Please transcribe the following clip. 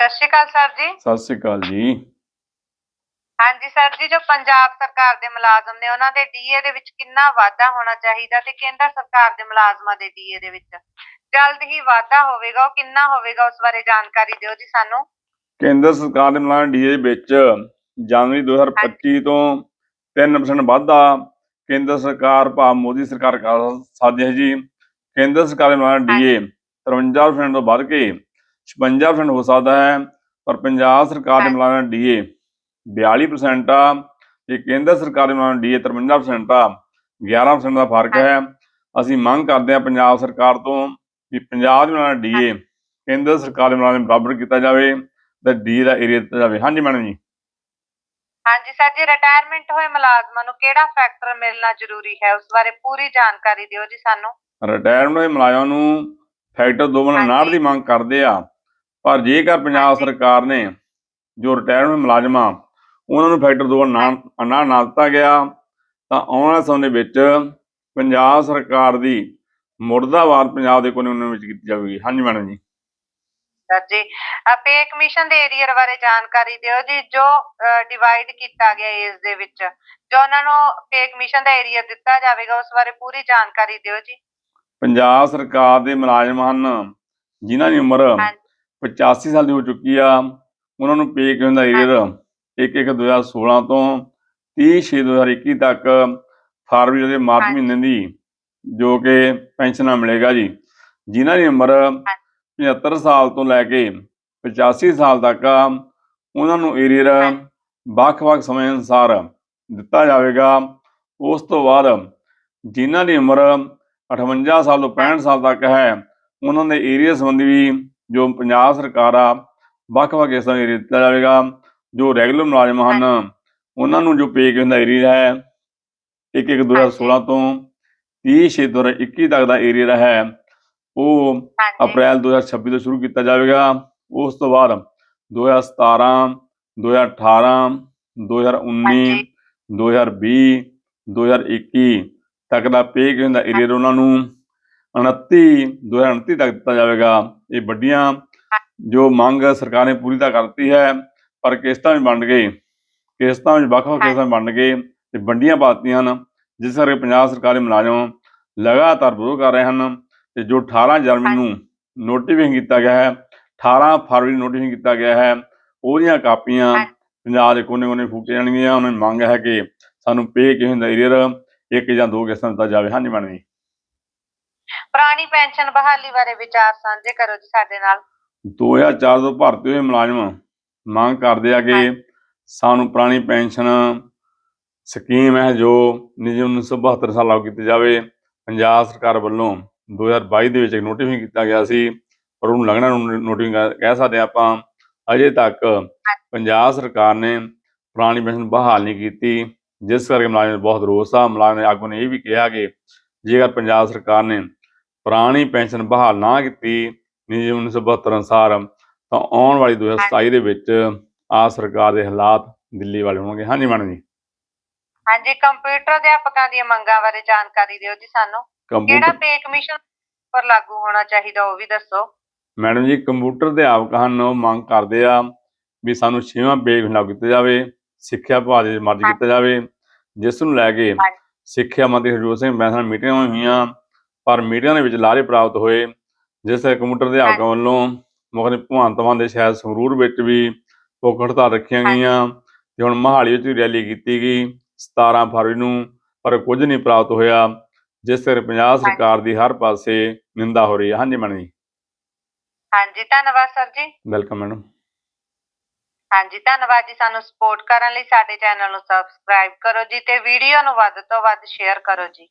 ਸਤਿ ਸ਼੍ਰੀ ਅਕਾਲ ਸਰ ਜੀ। ਸਤਿ ਸ੍ਰੀ ਅਕਾਲ ਜੀ। ਹਾਂਜੀ ਸਰ ਜੀ ਜੋ ਪੰਜਾਬ ਸਰਕਾਰ ਦੇ ਮੁਲਾਜ਼ਮ ਨੇ ਉਹਨਾਂ ਦੇ ਡੀਏ ਦੇ ਵਿੱਚ ਕਿੰਨਾ ਵਾਧਾ ਹੋਣਾ ਚਾਹੀਦਾ ਤੇ ਕੇਂਦਰ ਸਰਕਾਰ ਦੇ ਮੁਲਾਜ਼ਮਾਂ ਦੇ ਡੀਏ ਦੇ ਵਿੱਚ? ਜਲਦ ਹੀ ਵਾਧਾ ਹੋਵੇਗਾ ਉਹ ਕਿੰਨਾ ਹੋਵੇਗਾ ਉਸ ਬਾਰੇ ਜਾਣਕਾਰੀ ਦਿਓ ਜੀ ਸਾਨੂੰ। ਕੇਂਦਰ ਸਰਕਾਰ ਦੇ ਮੁਲਾਜ਼ਮ ਡੀਏ ਵਿੱਚ ਜਨਵਰੀ 2025 ਤੋਂ 3% ਵਾਧਾ ਕੇਂਦਰ ਸਰਕਾਰ ਭਾਵ ਮੋਦੀ ਸਰਕਾਰ ਕਰ ਸਕਦੀ ਹੈ ਜੀ। ਕੇਂਦਰ ਸਰਕਾਰ ਦੇ ਮੁਲਾਜ਼ਮ ਡੀਏ 53% ਤੋਂ ਵੱਧ ਕੇ 56% ਹੋ ਸਕਦਾ ਹੈ ਪਰ ਪੰਜਾਬ ਸਰਕਾਰ ਦੇ। ਮੁਲਾਜ਼ਮ ਡੀਏ 42% ਆ ਤੇ ਕੇਂਦਰ ਸਰਕਾਰ ਦੇ ਮੁਲਾਜ਼ਮ ਡੀਏ 53% ਆ 11% ਦਾ ਫ਼ਰਕ ਹੈ। ਅਸੀਂ ਮੰਗ ਕਰਦੇ ਹਾਂ ਪੰਜਾਬ ਸਰਕਾਰ ਤੋਂ ਕਿ ਪੰਜਾਬ ਦੇ ਮੁਲਾਜ਼ਮ ਡੀਏ ਕੇਂਦਰ ਸਰਕਾਰ ਦੇ ਮੁਲਾਜ਼ਮ ਬਰਾਬਰ ਕੀਤਾ ਜਾਵੇ ਤੇ ਡੀ ਦਾ ਏਰੀਆ ਦਿੱਤਾ ਜਾਵੇ। ਹਾਂਜੀ ਮੈਡਮ ਜੀ। ਹਾਂਜੀ ਸਰ ਜੀ ਰਿਟਾਇਰਮੈਂਟ ਹੋਏ ਮੁਲਾਜ਼ਮਾਂ ਨੂੰ ਕਿਹੜਾ ਫੈਕਟਰ ਮਿਲਣਾ ਜ਼ਰੂਰੀ ਹੈ? ਉਸ ਬਾਰੇ ਪੂਰੀ ਜਾਣਕਾਰੀ ਦਿਓ ਜੀ ਸਾਨੂੰ। ਰਿਟਾਇਰਮੈਂਟ ਹੋਏ ਮੁਲਾਜ਼ਮਾਂ ਨੂੰ ਫੈਕਟਰ 259 ਹਾਂਜੀ। ਦੀ ਮੰਗ ਕਰਦੇ ਆ। ਪਰ ਜੇਕਰ ਪੰਜਾਬ। ਸਰਕਾਰ ਨੇ ਜੋ ਰਿਟਾਇਰਡ ਹੋਏ ਮੁਲਾਜ਼ਮਾਂ ਉਹਨਾਂ ਨੂੰ ਫੈਕਟਰ 259 ਨਾ ਨਾ ਦਿੱਤਾ ਗਿਆ ਤਾਂ ਆਉਣ ਵਾਲੇ ਸਮੇਂ ਵਿੱਚ ਪੰਜਾਬ ਸਰਕਾਰ ਦੀ ਮੁਰਦਾਬਾਦ ਪੰਜਾਬ ਦੇ ਕਾਨੂੰਨ ਵਿੱਚ ਕੀਤੀ ਜਾਵੇਗੀ। ਹਾਂਜੀ ਮੈਡਮ ਜੀ। ਸਰ ਜੀ ਪੇ ਕਮਿਸ਼ਨ ਦੇ ਏਰੀਆ ਬਾਰੇ ਜਾਣਕਾਰੀ ਦਿਓ ਜੀ ਜੋ ਡਿਵਾਈਡ ਕੀਤਾ ਗਿਆ ਏਜ ਦੇ ਵਿੱਚ। ਜੋ ਉਹਨਾਂ ਨੂੰ ਪੇ ਕਮਿਸ਼ਨ ਦਾ ਏਰੀਆ ਦਿੱਤਾ ਜਾਵੇਗਾ ਉਸ ਬਾਰੇ ਪੂਰੀ ਜਾਣਕਾਰੀ ਦਿਓ ਜੀ। ਪੰਜਾਬ ਸਰਕਾਰ ਦੇ ਮੁਲਾਜ਼ਮ ਹਨ ਜਿਨ੍ਹਾਂ ਦੀ ਉਮਰ। 85 ਸਾਲ ਦੀ ਹੋ ਚੁੱਕੀ ਆ। ਉਹਨਾਂ ਨੂੰ ਪੇ ਕਿਉਂ ਦਾ ਏਰੀਅਰ 1 1 2016 ਤੋਂ 30 6 2021 ਤੱਕ ਫਰਵਰੀ ਦੇ ਮਾਰਚ। ਮਹੀਨੇ ਦੀ ਜੋ ਕਿ ਪੈਨਸ਼ਨਾਂ ਮਿਲੇਗਾ ਜੀ। ਜਿਨ੍ਹਾਂ ਦੀ ਉਮਰ 75 ਸਾਲ ਤੋਂ ਲੈ ਕੇ 85 ਸਾਲ ਤੱਕ ਉਹਨਾਂ ਨੂੰ ਏਰੀਅਰ। ਵੱਖ-ਵੱਖ ਸਮੇਂ ਅਨੁਸਾਰ ਦਿੱਤਾ ਜਾਵੇਗਾ। ਉਸ ਤੋਂ ਬਾਅਦ ਜਿਨ੍ਹਾਂ ਦੀ ਉਮਰ 58 ਸਾਲ ਤੋਂ 65 ਸਾਲ ਤੱਕ ਹੈ ਉਹਨਾਂ ਦੇ ਏਰੀਆ ਸੰਬੰਧੀ ਵੀ ਜੋ ਪੰਜਾਬ ਸਰਕਾਰ ਆ ਵੱਖ-ਵੱਖ ਇਸ ਦਾ ਏਰੀਆ ਦਿੱਤਾ ਜਾਵੇਗਾ ਜੋ ਰੈਗੂਲਰ ਮੁਲਾਜ਼ਮ ਹਨ ਉਹਨਾਂ ਨੂੰ ਜੋ ਪੇ ਕਿਉਂ ਦਾ ਏਰੀਆ ਹੈ 1 1 2016 ਤੋਂ 30 6 2021 ਤੱਕ ਦਾ ਏਰੀਆ ਹੈ ਉਹ ਅਪ੍ਰੈਲ 2026 ਤੋਂ ਸ਼ੁਰੂ ਕੀਤਾ ਜਾਵੇਗਾ ਉਸ ਤੋਂ ਬਾਅਦ 2017 2018 2019 ਹਾਂਜੀ। 2020 2021 ਤੱਕ ਦਾ ਪੇ ਕਿਉਂ ਦਾ ਏਰੀਆ ਉਹਨਾਂ ਨੂੰ 29 2029 ਤੱਕ ਦਿੱਤਾ ਜਾਵੇਗਾ। ਇਹ ਵੱਡੀਆਂ ਜੋ ਮੰਗ ਸਰਕਾਰ ਨੇ ਪੂਰੀ ਤਾਂ ਕਰਤੀ ਹੈ ਪਰ ਕਿਸ਼ਤਾਂ ਵੀ ਬਣ ਗਏ। ਕਿਸ਼ਤਾਂ ਵਿੱਚ ਵੱਖ-ਵੱਖ ਕਿਸ਼ਤਾਂ ਬਣ ਗਏ ਤੇ ਵੰਡੀਆਂ ਪਾਤੀਆਂ ਹਨ ਜਿਸ ਕਰਕੇ ਪੰਜਾਬ ਸਰਕਾਰ ਦੇ ਮੁਲਾਜ਼ਮ ਲਗਾਤਾਰ ਵਿਰੋਧ ਕਰ ਰਹੇ ਹਨ ਤੇ ਜੋ 18 ਜਨਵਰੀ ਨੂੰ ਨੋਟੀਫਿਕੇਸ਼ਨ ਕੀਤਾ ਗਿਆ ਹੈ 18 ਫਰਵਰੀ ਨੂੰ ਨੋਟੀਫਿਕੇਸ਼ਨ ਕੀਤਾ ਗਿਆ ਹੈ ਉਹਦੀਆਂ ਕਾਪੀਆਂ। ਪੰਜਾਬ ਦੇ ਕੋਨੇ-ਕੋਨੇ ਫੂਕੇ ਜਾਣਗੀਆਂ। ਉਹਨਾਂ ਦੀ ਮੰਗ ਹੈ ਕਿ ਸਾਨੂੰ ਪੇ ਕਿਉਂ ਦਾ ਏਰੀਅਰ ਇੱਕ ਜਾਂ ਦੋ ਕਿਸ਼ਤਾਂ ਦਿੱਤਾ ਜਾਵੇ। ਹਾਂਜੀ ਮੈਡਮ ਜੀ। ਪੁਰਾਣੀ ਪੈਨਸ਼ਨ ਬਹਾਲੀ ਬਾਰੇ ਵਿਚਾਰ ਸਾਂਝੇ ਕਰੋ ਜੀ ਸਾਡੇ ਨਾਲ। 2004 ਤੋਂ ਭਰਤੀ ਹੋਏ ਮੁਲਾਜ਼ਮ। ਮੰਗ ਕਰਦੇ ਆ ਕਿ। ਸਾਨੂੰ ਪੁਰਾਣੀ ਪੈਨਸ਼ਨ ਸਕੀਮ ਹੈ ਜੋ ਨਿਜੀ 1972 ਸਾਲ ਲਾਗੂ ਕੀਤੀ ਜਾਵੇ। ਪੰਜਾਬ ਸਰਕਾਰ ਵੱਲੋਂ 2022 ਦੇ ਵਿੱਚ ਇੱਕ ਨੋਟੀਫਿਕੇਸ਼ਨ ਕੀਤਾ ਗਿਆ ਸੀ ਪਰ ਉਹਨੂੰ ਲੱਗਣਾ ਨੋਟੀਫਿਕੇਸ਼ਨ ਕਹਿ ਸਕਦੇ ਆਪਾਂ ਅਜੇ ਤੱਕ ਪੰਜਾਬ ਸਰਕਾਰ ਨੇ ਪੁਰਾਣੀ ਪੈਨਸ਼ਨ ਬਹਾਲ ਨਹੀਂ ਕੀਤੀ ਜਿਸ ਕਰਕੇ ਮੁਲਾਜ਼ਮ ਬਹੁਤ ਰੋਸ ਆ। ਮੁਲਾਜ਼ਮ ਨੇ ਆਗੂ ਨੇ ਇਹ ਵੀ ਕਿਹਾ ਕਿ ਜੇਕਰ ਪੰਜਾਬ ਸਰਕਾਰ ਨੇ ਪੁਰਾਣੀ ਪੈਨਸ਼ਨ ਬਹਾਲ ਨਾ ਕੀਤੀ ਨਿਯਮ 1972 ਅਨੁਸਾਰ ਤਾਂ ਆਉਣ ਵਾਲੀ 2027 ਦੇ ਵਿੱਚ ਆ ਸਰਕਾਰ ਦੇ ਹਾਲਾਤ ਦਿੱਲੀ ਵਾਲੇ ਹੋਣਗੇ। ਹਾਂਜੀ ਮੈਡਮ ਜੀ। ਹਾਂਜੀ ਕੰਪਿਊਟਰ ਅਧਿਆਪਕਾਂ ਦੀਆਂ ਮੰਗਾਂ ਬਾਰੇ ਜਾਣਕਾਰੀ ਦਿਓ ਜੀ ਸਾਨੂੰ। ਕਿਹੜਾ ਪੇ ਕਮਿਸ਼ਨ ਪਰ ਲਾਗੂ ਹੋਣਾ ਚਾਹੀਦਾ ਉਹ ਵੀ ਦੱਸੋ। ਮੈਡਮ ਜੀ ਕੰਪਿਊਟਰ ਅਧਿਆਪਕ ਹਨ ਉਹ ਮੰਗ ਕਰਦੇ ਆ ਵੀ ਸਾਨੂੰ ਛੇਵਾਂ ਪੇ ਲਾਗੂ ਕੀਤਾ ਜਾਵੇ ਸਿੱਖਿਆ ਵਿਭਾਗ ਦੇ ਮਰਜ਼ ਕੀਤਾ ਜਾਵੇ ਜਿਸ ਨੂੰ ਲੈ ਕੇ। ਸਿੱਖਿਆ ਮੰਤਰੀ ਹਰਜੋਤ ਸਿੰਘ ਬੈਂਸ ਨਾਲ ਮੀਟਿੰਗਾਂ ਹੋਈਆਂ ਪਰ ਮੀਟਿੰਗਾਂ ਦੇ ਵਿੱਚ ਲਾਰੇ ਪ੍ਰਾਪਤ ਹੋਏ ਜਿਸ ਤੇ ਕੰਪਿਊਟਰ ਦੇ ਅਧਿਆਪਕਾਂ ਵੱਲੋਂ ਮੁਖਨੀ ਭਗਵੰਤ ਮਾਨ ਦੇ ਸ਼ਹਿਰ ਸੰਗਰੂਰ ਵਿੱਚ ਵੀ ਭੁੱਖ ਹੜਤਾਲ ਰੱਖੀਆਂ। ਗਈਆਂ ਤੇ ਹੁਣ ਮਹਾਲੀ ਵਿੱਚ ਰੈਲੀ ਕੀਤੀ ਗਈ। 17 ਫਰਵਰੀ ਨੂੰ ਪਰ ਕੁਝ ਨਹੀਂ ਪ੍ਰਾਪਤ ਹੋਇਆ ਜਿਸ ਤੇ ਪੰਜਾਬ ਸਰਕਾਰ ਦੀ ਹਰ ਪਾਸੇ ਨਿੰਦਾ ਹੋ ਰਹੀ ਹੈ। ਹਾਂਜੀ ਮੈਡਮ ਜੀ। ਹਾਂਜੀ ਧੰਨਵਾਦ ਸਰ ਜੀ। Welcome madam. ਹਾਂਜੀ ਧੰਨਵਾਦ ਜੀ ਸਾਨੂੰ ਸਪੋਰਟ ਕਰਨ ਲਈ। ਸਾਡੇ ਚੈਨਲ ਨੂੰ ਸਬਸਕ੍ਰਾਈਬ ਕਰੋ ਜੀ ਤੇ ਵੀਡੀਓ ਨੂੰ ਵੱਧ ਤੋਂ ਵੱਧ ਸ਼ੇਅਰ ਕਰੋ ਜੀ।